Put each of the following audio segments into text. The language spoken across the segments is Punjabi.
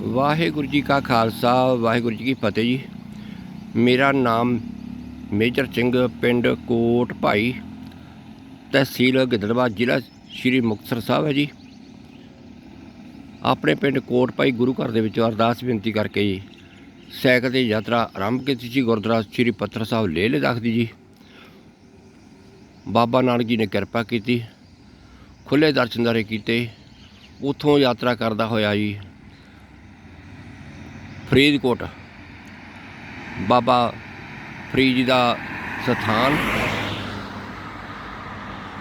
ਵਾਹਿਗੁਰੂ ਜੀ ਕਾ ਖਾਲਸਾ, ਵਾਹਿਗੁਰੂ ਜੀ ਕੀ ਫਤਿਹ ਜੀ। ਮੇਰਾ ਨਾਮ ਮੇਜਰ ਸਿੰਘ ਪਿੰਡ ਕੋਟ ਭਾਈ ਤਹਿਸੀਲ ਗਿੱਦੜਬਾਹਾ, ਜ਼ਿਲ੍ਹਾ ਸ਼੍ਰੀ ਮੁਕਤਸਰ ਸਾਹਿਬ ਹੈ ਜੀ। ਆਪਣੇ ਪਿੰਡ ਕੋਟ ਭਾਈ ਗੁਰੂ ਘਰ ਦੇ ਵਿੱਚ ਅਰਦਾਸ ਬੇਨਤੀ ਕਰਕੇ ਜੀ, ਸਾਈਕਲ ਦੀ ਯਾਤਰਾ ਆਰੰਭ ਕੀਤੀ ਸੀ, ਗੁਰਦੁਆਰਾ ਸ਼੍ਰੀ ਪੱਥਰ ਸਾਹਿਬ ਲੇਹ ਲਦਾਖ ਦੀ ਜੀ। ਬਾਬਾ ਨਾਨਕ ਜੀ ਨੇ ਕਿਰਪਾ ਕੀਤੀ ਖੁੱਲੇ ਦਰਸ਼ਨਦਾਰੇ ਕੀਤੇ, ਉਥੋਂ ਯਾਤਰਾ ਕਰਦਾ ਹੋਇਆ ਜੀ। ਫਰੀਦਕੋਟ। ਬਾਬਾ ਫਰੀਦ ਜੀ ਦਾ ਸਥਾਨ।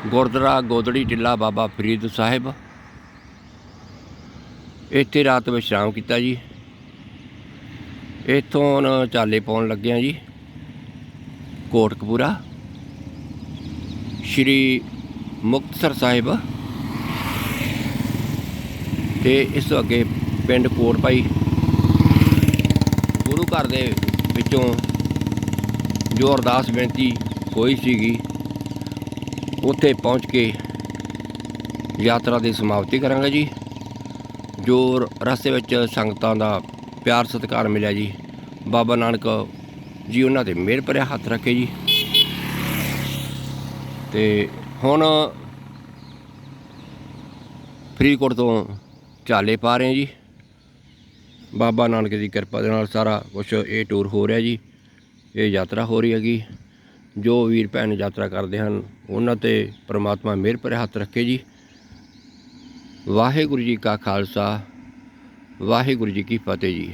ਗੁਰਦੁਆਰਾ ਗੋਦੜੀ ਟਿੱਲਾ ਬਾਬਾ ਫਰੀਦ ਸਾਹਿਬ। ਇੱਥੇ ਰਾਤ ਵਿਸ਼ਰਾਮ ਕੀਤਾ ਜੀ। ਇੱਥੋਂ ਹੁਣ ਚਾਲੇ ਪਾਉਣ ਲੱਗੇ ਆ ਜੀ। ਕੋਟਕਪੂਰਾ। ਸ਼੍ਰੀ ਮੁਕਤਸਰ ਸਾਹਿਬ। ਤੇ ਇਸ ਤੋਂ ਅੱਗੇ ਪਿੰਡ ਕੋਟ ਭਾਈ ਗੁਰੂ ਘਰ ਦੇ ਵਿੱਚੋਂ ਜੋ ਅਰਦਾਸ ਬੇਨਤੀ ਹੋਈ ਸੀਗੀ, ਉੱਥੇ ਪਹੁੰਚ ਕੇ ਯਾਤਰਾ ਦੀ ਸਮਾਪਤੀ ਕਰਾਂਗੇ ਜੀ। ਜੋ ਰਸਤੇ ਵਿੱਚ ਸੰਗਤਾਂ ਦਾ ਪਿਆਰ ਸਤਿਕਾਰ ਮਿਲਿਆ ਜੀ, ਬਾਬਾ ਨਾਨਕ ਜੀ ਉਹਨਾਂ ਤੇ ਮਿਹਰ ਭਰਿਆ ਹੱਥ ਰੱਖੇ ਜੀ। ਤੇ ਹੁਣ ਫਰੀਦਕੋਟ ਤੋਂ ਚਾਲੇ ਪਾ ਰਹੇ ਜੀ। ਬਾਬਾ ਨਾਨਕ ਦੀ ਕਿਰਪਾ ਦੇ ਨਾਲ ਸਾਰਾ ਕੁਝ ਇਹ ਟੂਰ ਹੋ ਰਿਹਾ ਜੀ। ਇਹ ਯਾਤਰਾ ਹੋ ਰਹੀ ਹੈਗੀ। ਜੋ ਵੀਰ ਭੈਣ ਯਾਤਰਾ ਕਰਦੇ ਹਨ, ਉਹਨਾਂ ਤੇ ਪ੍ਰਮਾਤਮਾ ਮਿਹਰ ਭਰੇ ਹੱਥ ਰੱਖੇ ਜੀ। ਵਾਹਿਗੁਰੂ ਜੀ ਕਾ ਖਾਲਸਾ, ਵਾਹਿਗੁਰੂ ਜੀ ਕੀ ਫਤਿਹ ਜੀ।